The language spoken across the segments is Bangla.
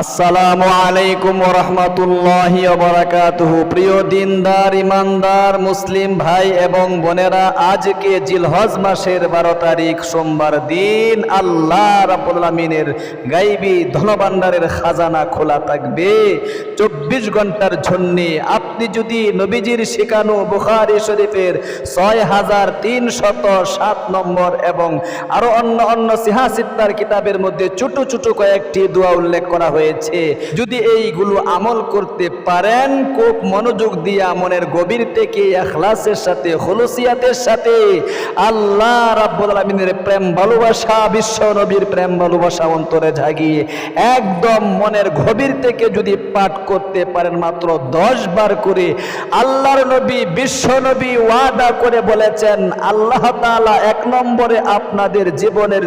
আসসালামু আলাইকুম রহমতুল্লাহ বারাকাতুহু। প্রিয় দিনদার, ইমানদার, মুসলিম ভাই এবং বোনেরা, আজকে জিলহজ মাসের বারো তারিখ, সোমবার দিন আল্লাহ রাব্বুল আলামিনের গাইবি ধনভাণ্ডারের খাজানা খোলা থাকবে। চব্বিশ ঘণ্টার জন্যে আপনি যদি নবীজির শেখানো বুখারি শরীফের ছয় হাজার তিনশত সাত নম্বর এবং আরও অন্য অন্য সিহাসিত্তার কিতাবের মধ্যে ছোট ছোট কয়েকটি দোয়া উল্লেখ করা হয়েছে। যদি এইগুলো আমল করতে পারেন, খুব মনোযোগ দিয়া মনের গভীর থেকে এখলাসের সাথে হলুসিয়াতের সাথে আল্লাহ রাব্বুল আলামিনের প্রেম ভালোবাসা, বিশ্ব নবীর প্রেম ভালোবাসা অন্তরে জাগিয়ে একদম মনের গভীর থেকে যদি পাঠ করতে পারেন মাত্র দশ বার করে, আল্লাহর নবী, বিশ্ব নবী ওয়াদা করে বলেছেন, আল্লাহ তাআলা এক নম্বরে আপনাদের জীবনের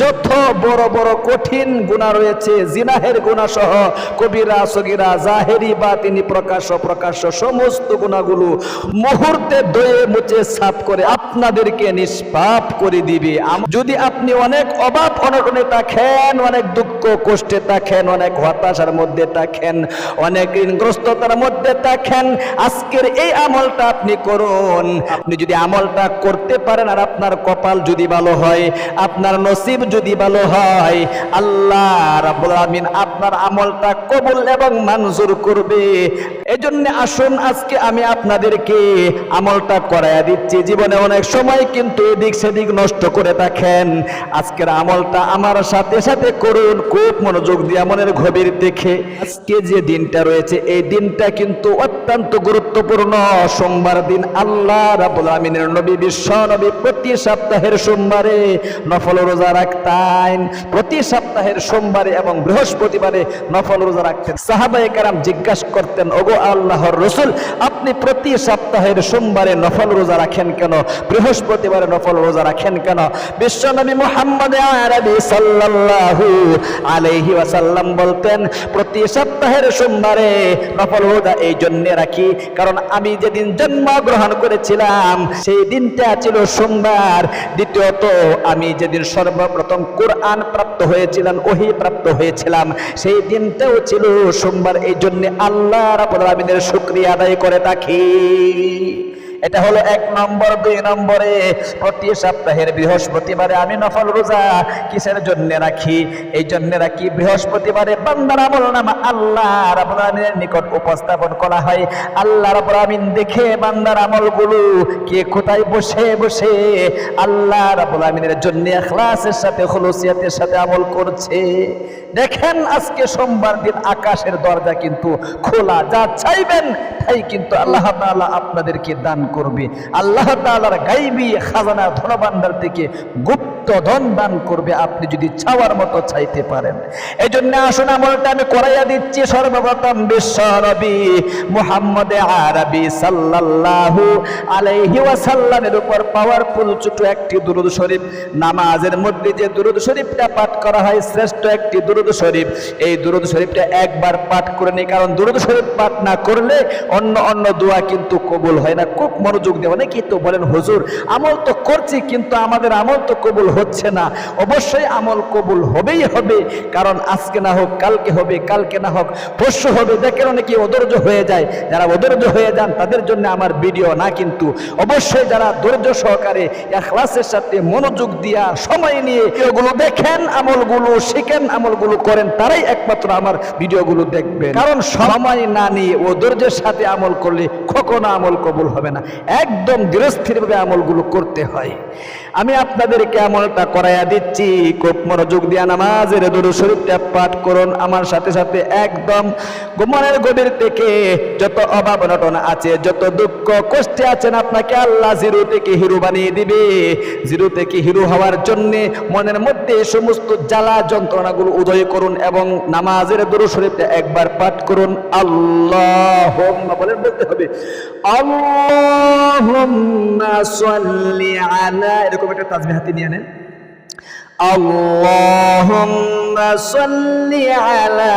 যত বড় বড় কঠিন গুণা রয়েছে, জিনাহের গুণা সহ কবিরা, সগিরা, জাহেরি বা তিনি প্রকাশ্য প্রকাশ্য সমস্ত গুণাগুলো মুহূর্তে দয়ে মুছে সাফ করে আপনাদেরকে নিষ্পাপ করে দিবে। যদি আপনি অনেক অভাব অনটনে থাকেন, অনেক দুঃখ কষ্টে থাকেন, অনেক হতাশার মধ্যে থাকেন, অনেক ঋণগ্রস্ততার মধ্যে থাকেন, আজকের এই আমলটা আপনি করুন। আপনি যদি আমলটা করতে পারেন আর আপনার কপাল যদি ভালো হয়, আপনার নসিব যদি ভালো হয়, আল্লাহ রাব্বুল আমিন আপনার আমলটা কবুল এবং মঞ্জুর করবে। এজন্য আসুন, আজকে আমি আপনাদেরকে আমলটা করাইয়া দিচ্ছি। জীবনে অনেক সময় কিন্তু এদিক সেদিক নষ্ট করে থাকেন। আজকের আমলটা আমার সাথে সাথে করুন, খুব মনোযোগ দিয়ে মনের গভীর দেখে। আজকে যে দিনটা রয়েছে, এই দিনটা কিন্তু অত্যন্ত গুরুত্বপূর্ণ। সোমবার দিন আল্লাহ রাবুল আমিনের নবী, বিশ্ব নবী প্রতি সপ্তাহের সোমবারে নফল রোজা রাখতেন। প্রতি সপ্তাহের সোমবারে এবং বৃহস্পতিবারে নফল রোজা রাখতেন। সাহাবায়ে কারাম জিজ্ঞাসা করতেন, ওগো আল্লাহর রসুল, আপনি প্রতি সপ্তাহের সোমবারে নফল রোজা রাখেন কেন? বৃহস্পতিবারে নফল রোজা রাখেন কেন? বিশ্বনবী মোহাম্মদ আরবি সাল্লাল্লাহু আলাইহি ওয়াসাল্লাম বলতেন, প্রতি সপ্তাহের সোমবারে নফল রোজা এই জন্য রাখি, কারণ আমি যেদিন জন্মগ্রহণ করেছিলাম, সেই দিনটা ছিল সোমবার। দ্বিতীয়ত, আমি যেদিন সর্বপ্রথম কোরআন প্রাপ্ত হয়েছিলাম, ওহি প্রাপ্ত হয়েছিলাম সেই দিনটাও ছিল সোমবার এই জন্য আল্লাহ রাবুল আলামিনের শুক্রিয়া আদায় করে থাকি। এটা হলো এক নম্বর, দুই নম্বরে। প্রতি সপ্তাহের বৃহস্পতিবারে আমি নফল রোজা কিসের জন্য রাখি? এই জন্য রাখি বৃহস্পতিবারে বান্দার আমল নামা আল্লাহ রাব্বুল আমিনের নিকট উপস্থাপন করা হয়। আল্লাহ রাব্বুল আমিন দেখে বান্দার আমলগুলো কে কোথায় বসে বসে আল্লাহ রাব্বুল আমিনের জন্য ইখলাসের সাথে, খুলুসিয়াতের সাথে আমল করছে। দেখেন আজকে সোমবার দিন আকাশের দরজা কিন্তু খোলা, যা চাইবেন তাই কিন্তু আল্লাহ আপনাদেরকে দান করবে। আল্লাহ তালার গাইবি খাজানা ধনবান্ধার থেকে গুপ্ত ধন দান করবে, আপনি যদি চাওয়ার মতো চাইতে পারেন। এই জন্য আসুন, আমলটা আমি করাইয়া দিচ্ছি, সর্বপ্রথম বিশ্ব নবী মুহাম্মদ আরবি সাল্লাল্লাহু আলাইহি ওয়াসাল্লামের উপর পাওয়ারফুল ছোট একটি দুরুদ শরীফ, নামাজের মধ্যে যে দুরুদ শরীফটা পাঠ করা হয়, শ্রেষ্ঠ একটি দুরুদ শরীফ। এই দুরুদ শরীফটা একবার পাঠ করে নিই কারণ দুরুদ শরীফ পাঠ না করলে অন্য অন্য দোয়া কিন্তু কবুল হয় না। খুব মনোযোগ দিয়ে অনেকেই তো বলেন, হুজুর, আমল তো করছি, কিন্তু আমাদের আমল তো কবুল হচ্ছে না। অবশ্যই আমল কবুল হবেই হবে, কারণ আজকে না হোক, কালকে হবে, কালকে না হোক, পরশু হবে। দেখেন অনেকে অধৈর্য হয়ে যায়। যারা অধৈর্য হয়ে যান, তাদের জন্য আমার ভিডিও না কিন্তু। অবশ্যই যারা ধৈর্য সহকারে এখলাসের সাথে মনোযোগ দিয়া সময় নিয়ে এগুলো দেখেন, আমলগুলো শিখেন, আমলগুলো করেন, তারাই একমাত্র আমার ভিডিওগুলো দেখবে কারণ সময় না নিয়ে ও ধৈর্যের সাথে আমল করলে কখনো আমল কবুল হবে না। একদম দৃঢ়স্থিরভাবে আমলগুলো করতে হয়। আমি আপনাদেরকে আমলটা করাইয়া দিচ্ছি। খুব মনোযোগ দিয়া নামাজের দরু শরীফটা পাঠ করুন। আমার সাথে সাথে একদম মনের গভীর থেকে যত অভাব অনটন আছে, যত দুঃখ কষ্টে আছেন, আপনাকে আল্লাহ জিরো থেকে হিরো বানিয়ে দিবে। জিরো থেকে হিরো হওয়ার জন্যে মনের মধ্যে সমস্ত জ্বালা যন্ত্রণাগুলো উদয় করুন এবং নামাজের দরু শরীফটা একবার পাঠ করুন। আল্লাহ আল্লাহুম্মা বলেন, বলতে হবে, আল্লাহুম্মা সাল্লি আলা, এরকম একটা তাসবিহ হাতে নিয়ে নেন, আল্লাহুম্মা সাল্লি আলা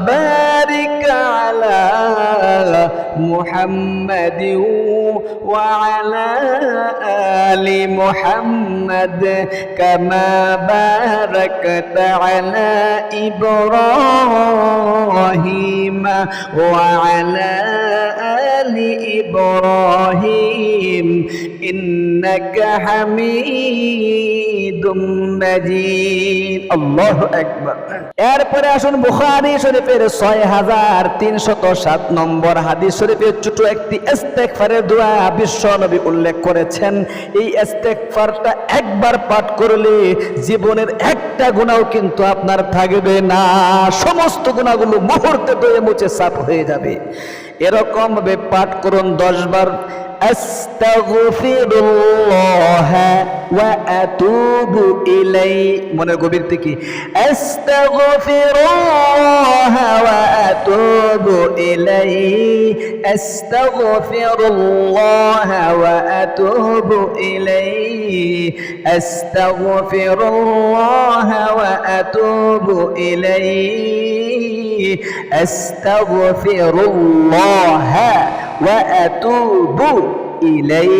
بارك على محمد وعلى آل محمد كما باركت على إبراهيم وعلى آل إبراهيم إنك حميد এরপরে আসুন বুখারী শরীফের ছয় হাজার তিনশত সাত নম্বর হাদিস শরীফের ছোট একটি ইস্তেগফারের দোয়া বিশ্ব নবী উল্লেখ করেছেন। এই ইস্তেগফারটা একবার পাঠ করলে জীবনের একটা গুণাও কিন্তু আপনার থাকবে না। সমস্ত গুণাগুলো মুহূর্তে দয়ে মুছে সাফ হয়ে যাবে। এরকম ভাবে পাঠ করুন দশ বার। আস্তাগফিরুল্লাহ ওয়া আতুবু ইলাই মনের গভীর থেকে আস্তাগফিরুল্লাহ ওয়া আতুবু ইলাই আস্তাগফিরুল্লাহ ওয়া আতুবু ইলাই আস্তাগফিরুল্লাহ ওয়া আতুবু ইলাই আস্তাগফিরুল্লাহ ওয়া আতুবু ইলাই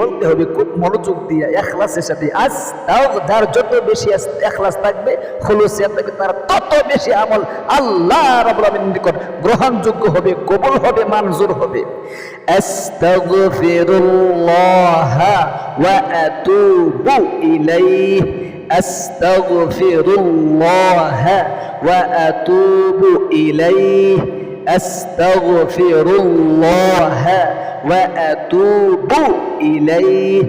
বলতে হবে, খুব মনোযোগ দিয়ে এখলাসের সাথে আস্তাগ যার যত বেশি এখলাস থাকবে খুলুসিয়াত থাকবে তার তত বেশি আমল আল্লাহ রাব্বুল আলামিনের নিকট গ্রহণযোগ্য হবে, কবুল হবে, মঞ্জুর হবে। আস্তাগফিরুল্লাহ ওয়া আতুবু ইলাইহি। আস্তাগফিরুল্লাহ ওয়া আতুবু ইলাইহি। أستغفر الله وأتوب إليه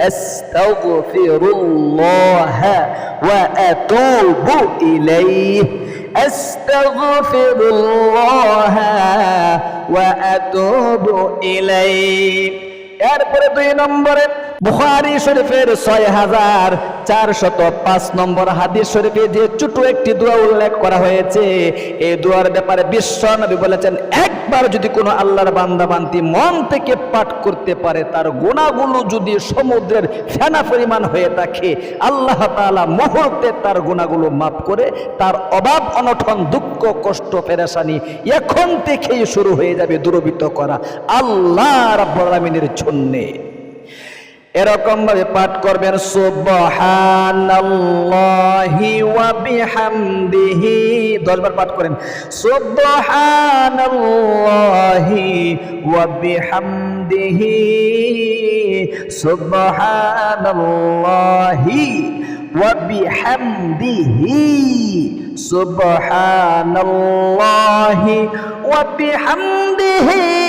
أستغفر الله وأتوب إليه أستغفر الله وأتوب إليه এরপরে দুই নম্বরে বুখারী শরীফের ছয় হাজার চারশত পাঁচ নম্বর হাদিস শরীফে যে ছোট একটি দোয়া উল্লেখ করা হয়েছে, এই দোয়ার ব্যাপারে বিশ্ব নবী বলেছেন, একবার যদি কোনো আল্লাহর বান্দা বান্তি মন থেকে পাঠ করতে পারে, তার গুণাগুলো যদি সমুদ্রের ফেনা পরিমাণ হয়ে থাকে, আল্লাহ তাআলা মুহূর্তে তার গুণাগুলো মাফ করে, তার অভাব অনঠন দুঃখ, কষ্ট পেরেশানি এখন থেকেই শুরু হয়ে যাবে দুরবিত করা আল্লাহ রাব্বুল আলামিনের জন্যে। এরকম ভাবে পাঠ করবেন, সুবহানাল্লাহি ওয়া বিহামদিহি। দশবার পাঠ করেন, সুবহানাল্লাহি ওয়া বিহামদিহি। সুবহানাল্লাহি ওয়া বিহামদিহি। সুবহানাল্লাহি ওয়া বিহামদিহি।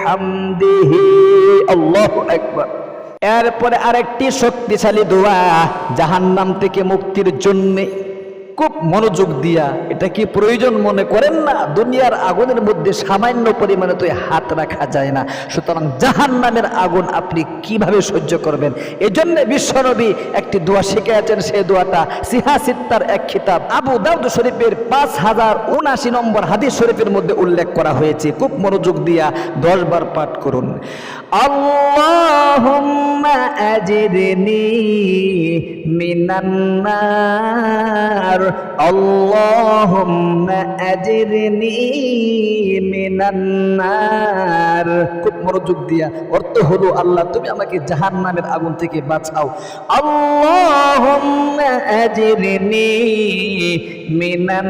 এরপরে আরেকটি শক্তিশালী দোয়া জাহান্নাম থেকে মুক্তির জন্যে। খুব মনোযোগ দিয়া এটা কি প্রয়োজন মনে করেন না? দুনিয়ার আগুনের মধ্যে সামান্য পরিমাণে তো হাত রাখা যায় না। সুতরাং জাহান নামের আগুন আপনি কীভাবে সহ্য করবেন? এই জন্য বিশ্বনবী একটি দোয়া শিখেছেন সেই দোয়াটা সিহা সিত্তার এক খিতাব। আবু দাউদ শরীফের পাঁচ হাজার উনাশি নম্বর হাদিস শরীফের মধ্যে উল্লেখ করা হয়েছে। খুব মনোযোগ দিয়া দশ বার পাঠ করুন। আল্লাহুম্মা আজিরনি নার আল্লাহুম্মা আজরিনি মিনান খুব মনোযোগ দিয়া, অর্থ হলো, আল্লাহ, তুমি আমাকে জাহান্নামের আগুন থেকে বাঁচাও। আল্লাহুম্মা আজরিনি মিনান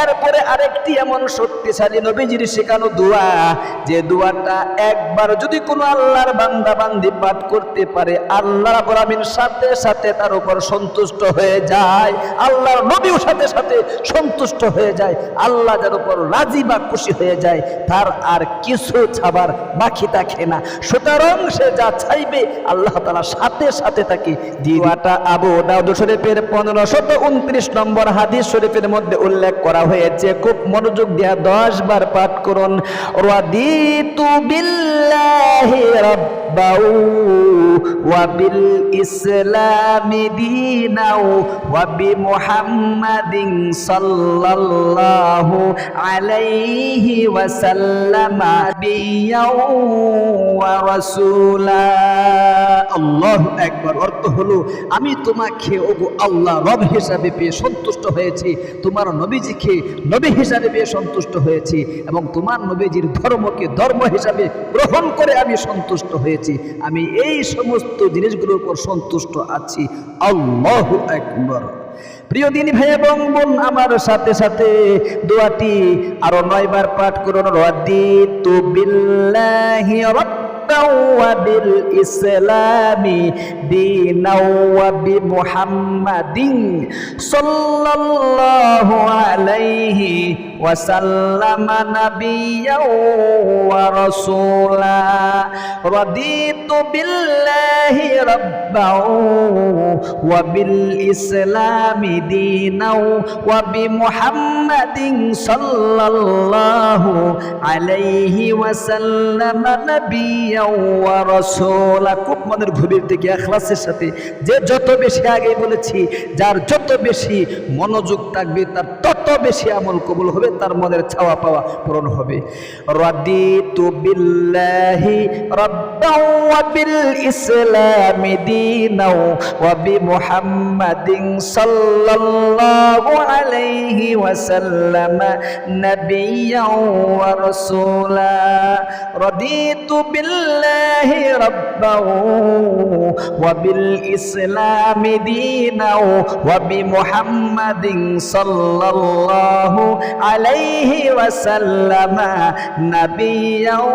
এরপরে আরেকটি এমন শক্তিশালী নবীজির শেখানো দোয়া, যে দোয়াটা একবার যদি কোনো আল্লাহর বান্দা বান্দি পাঠ করতে পারে, আল্লাহ বরামিন সাথে সাথে তার উপর সন্তুষ্ট হয়ে যায়। আল্লাহ আল্লাহর নবীও সাথে সাথে সন্তুষ্ট হয়ে যায়, আল্লাহ যার উপর রাজি বা খুশি হয়ে যায়, তার আর কিছু ছাবার বাকি থাকে না। সুতরাং সে যা চাইবে, আল্লাহ তাআলা সাথে সাথে তাকে দিওয়াটা আবু দাউদ শরীফের পনেরো শত উনত্রিশ নম্বর হাদিস শরীফের মধ্যে উল্লেখ করা হয়েছে, খুব মনোযোগ দিয়া দশ বার পাঠ করুন। রাদিতু বিল্লাহি রাব্বাউ ওয়া বি মুহাম্মাদিন সাল্লাল্লাহু আলাইহি ওয়া সাল্লামা বিয়াও ওয়া রাসূলা আল্লাহু আকবার, অর্থ হলো আমি তোমাকে, ওগো আল্লাহ, রব হিসাবে পেয়ে সন্তুষ্ট হয়েছি। তোমার নবীজিকে নবী হিসাবে পেয়ে সন্তুষ্ট হয়েছি এবং তোমার নবীজির ধর্মকে ধর্ম হিসাবে গ্রহণ করে আমি সন্তুষ্ট হয়েছি। পেয়েছি আমি এই সমস্ত জিনিসগুলোর উপর সন্তুষ্ট আছি। আল্লাহ একবার প্রিয় দিন ভাই এবং বোন, আমার সাথে সাথে দোয়াটি আরও নয়বার পাঠ করুন। রদি তো বিল্লাহি বিল ইসলামি দিনাওয়াবি মুহাম্মাদিন সাল্লাল্লাহু আলাইহি وسلم نبيا ورسولا رضيت بالله ربا وبالإسلام دينا وبمحمد صلى الله عليه وسلم نبيا ورسولا খুব মনের গভীর থেকে এখলাসের সাথে যে যত বেশি আগে বলেছি যার যত বেশি মনোযোগ থাকবে তার তত বেশি আমল কবুল হবে তার মনের ছাওয়া পাওয়া পূরণ হবে। রাদিতু বিল্লাহি রাব্বাও ওয়া বিল ইসলামি দীনাও ওয়া বি মুহাম্মাদিন সাল্লাল্লাহু আলাইহি ওয়াসাল্লাম নাবিয়্যাও ওয়া রাসূলা। রাদিতু বিল্লাহি রাব্বাও ওয়া বিল ইসলামি দীনাও ওয়া বি মুহাম্মাদিন সাল্লাল্লাহু আলাইহি ওয়াসাল্লাম নাবিয়্যাও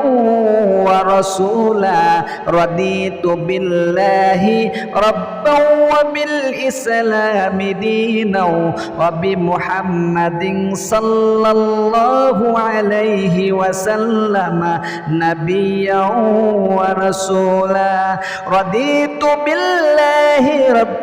ওয়া রাসূলা রাদিতু বিল্লাহি রাব্বাও ওয়া বিল ইসলামি দীনাও ওয়া বি মুহাম্মাদিন সাল্লাল্লাহু আলাইহি ওয়াসাল্লাম নাবিয়্যাও ওয়া রাসূলা রাদিতু বিল্লাহি রাব্বাও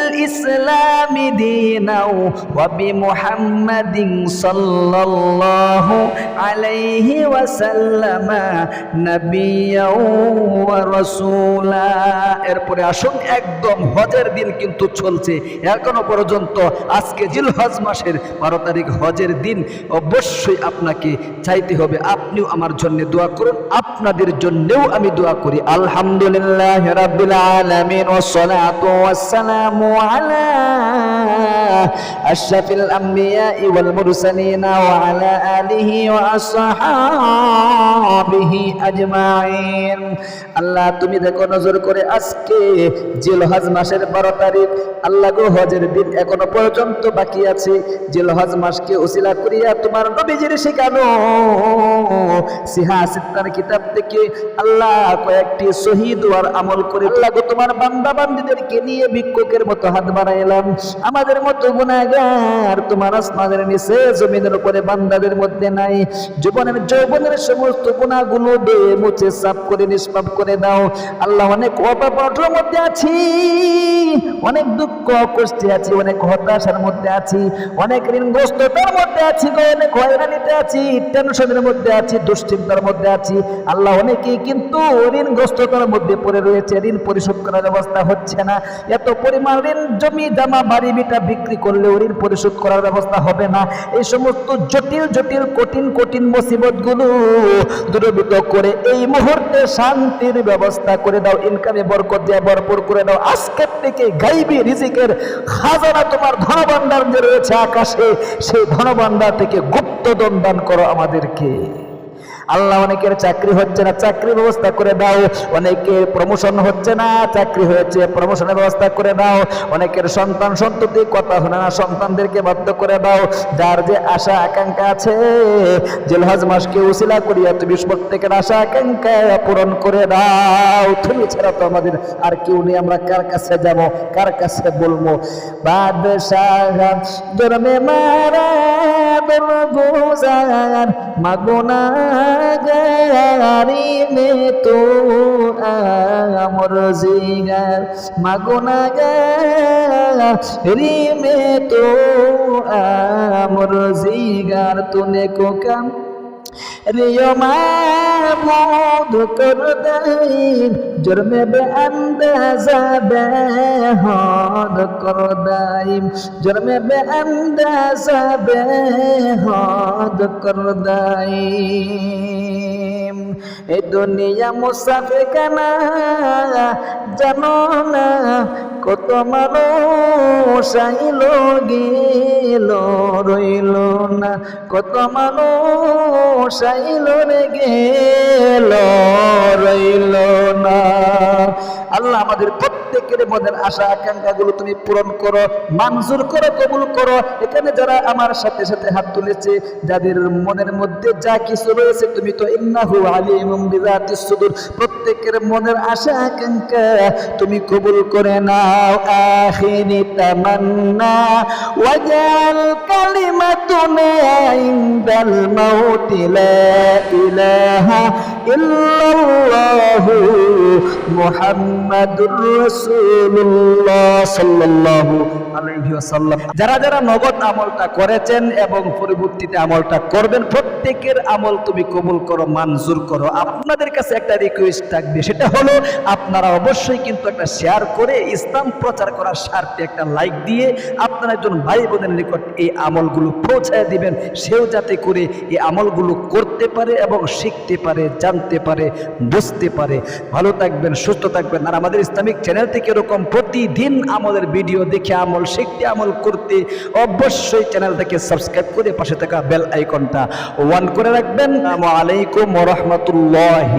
বিল্লাহি রাব্বা وبالإسلام دينا وبمحمد صلى الله عليه وسلم نبيا ورسولا এরপরে আসুন একদম হজের দিন কিন্তু চলছে এখনো পর্যন্ত আজকে জিলহজ মাসের বারো তারিখ হজের দিন অবশ্যই আপনাকে চাইতে হবে আপনিও আমার জন্য দোয়া করুন আপনাদের জন্যও আমি দোয়া করি আলহামদুলিল্লাহ রাব্বিল আলামিন ওয়াসসালাম والصلاة والسلام على أشرف الأنبياء والمرسلين وعلى آله وأصحابه أجمعين আল্লাহ তুমি দেখো নজর করে আজকে জিলহজ মাসের বারো তারিখ আল্লাহ গো হজের দিন এখনো পর্যন্ত বাকি আছে জিলহজ মাসকে ওসিলা করিয়া তোমার নবীজির শেখানো সিহা সিত্তার কিতাব থেকে আল্লাহ কয়েকটি শহীদ আর আমল করে আল্লাহ গো তোমার বান্দা বান্দিদেরকে নিয়ে ভিক্ষুকের মতো হাত বাড়াইলাম। আমাদের মতো গুনাহগার তোমার আসমানের নিচে, জমিনের উপরে বান্দাদের মধ্যে নাই। জীবনের যৌবনের সমস্ত গুণাগুলো দিয়ে মুছে সাফ করে, নিষ্পাপ করে দাও। আল্লাহ অনেক অপাপটের মধ্যে আছি, অনেক দুঃখ কষ্টে আছি, অনেক হতাশার মধ্যে আছি, অনেক ঋণগ্রস্ততার মধ্যে আছি অনেক হয়রানিতে আছি টেনশনের মধ্যে আছি, দুশ্চিন্তার মধ্যে আছি। আল্লাহ অনেকেই কিন্তু ঋণগ্রস্ততার মধ্যে পড়ে রয়েছে, ঋণ পরিশোধ করার ব্যবস্থা হচ্ছে না। এত পরিমাণ ঋণ জমি জামা বাড়ি বিটা বিক্রি করলেও ঋণ পরিশোধ করার ব্যবস্থা হবে না। এই সমস্ত জটিল জটিল, কঠিন কঠিন মুসিবতগুলো দূরীভূত করে এই মুহূর্তে শান্তির ব্যবস্থা করে দাও ইনকামে বরকত দিয়ে ভরপুর করে দাও। আজকের থেকে গাইবি রিজিকের খাজানা তোমার ধনভাণ্ডার যে রয়েছে আকাশে, সেই ধনভাণ্ডার থেকে গুপ্তদন দান করো আমাদেরকে। আল্লাহ অনেকের চাকরি হচ্ছে না, চাকরির ব্যবস্থা করে দাও। অনেকের প্রমোশন হচ্ছে না, চাকরি হয়েছে প্রমোশনের ব্যবস্থা করে দাও। অনেকের সন্তান সন্ততি, কথা শোনে না, সন্তানদেরকে বাধ্য করে দাও। যার যে আশা, আকাঙ্ক্ষা আছে, জেলহাজ মাসকে উসিলা করিয়া তুমি প্রত্যেকের আশা, আকাঙ্ক্ষা পূরণ করে দাও। তুমি ছাড়া তো আমাদের আর কেউ নেই, আমরা কার কাছে যাব, কার কাছে বলব? বাদশাহ জন্মে মারা গুজার মাগুনা গারি মে তো আমর জিগার। মাগুনা গারি মে তো আমর জিগার। তুনে কো কাম মামুদ কর দাইন জুরমে বে আন্দাজা বে হদ কর দাইম জুরমে বে আন্দাজা বে হদ কর দাইম এ দুনিয়া মুসাফে কানা জানো না কত মানুষ আইল গেল রইল না। কত মানুষ আইল রে গেল রইল না। আল্লাহ আমাদের প্রত্যেকের মনের আশা আকাঙ্ক্ষা গুলো তুমি পূরণ করো, মঞ্জুর করো, কবুল করো। এখানে যারা আমার সাথে সাথে হাত তুলেছে, যাদের মনের মধ্যে যা কিছু রয়েছে, তুমি তো ইন্নাহু আলিমুম বিযাতিস সুদূর। প্রত্যেকের মনের আশা আকাঙ্ক্ষা তুমি কবুল করে নাও। আখিরি তামান্না, ওয়াজাল কালিমাতুনা ইনদাল মাউতি লা ইলাহা ইল্লাল্লাহু যারা যারা নগদ আমলটা করেছেন এবং পরবর্তীতে আমলটা করবেন, প্রত্যেকের আমল তুমি কবুল করো, মঞ্জুর করো। আপনাদের কাছে একটা রিকোয়েস্ট থাকবে, সেটা হলো আপনারা অবশ্যই কিন্তু একটা শেয়ার করে ইসলাম প্রচার করার স্বার্থে একটা লাইক দিয়ে আপনারা একজন ভাই বোনের নিকট এই আমলগুলো পৌঁছায় দিবেন। সেও যাতে করে এই আমলগুলো করতে পারে এবং শিখতে পারে, জানতে পারে, বুঝতে পারে। ভালো থাকবেন, সুস্থ থাকবেন। আর আমাদের ইসলামিক চ্যানেল থেকে এরকম প্রতিদিন আমাদের ভিডিও দেখে আমল, শিখতে, আমল করতে অবশ্যই চ্যানেল থেকে সাবস্ক্রাইব করে পাশে থাকা বেল আইকনটা ওয়ান করে রাখবেন। আলাইকুম রহমতুল্লাহ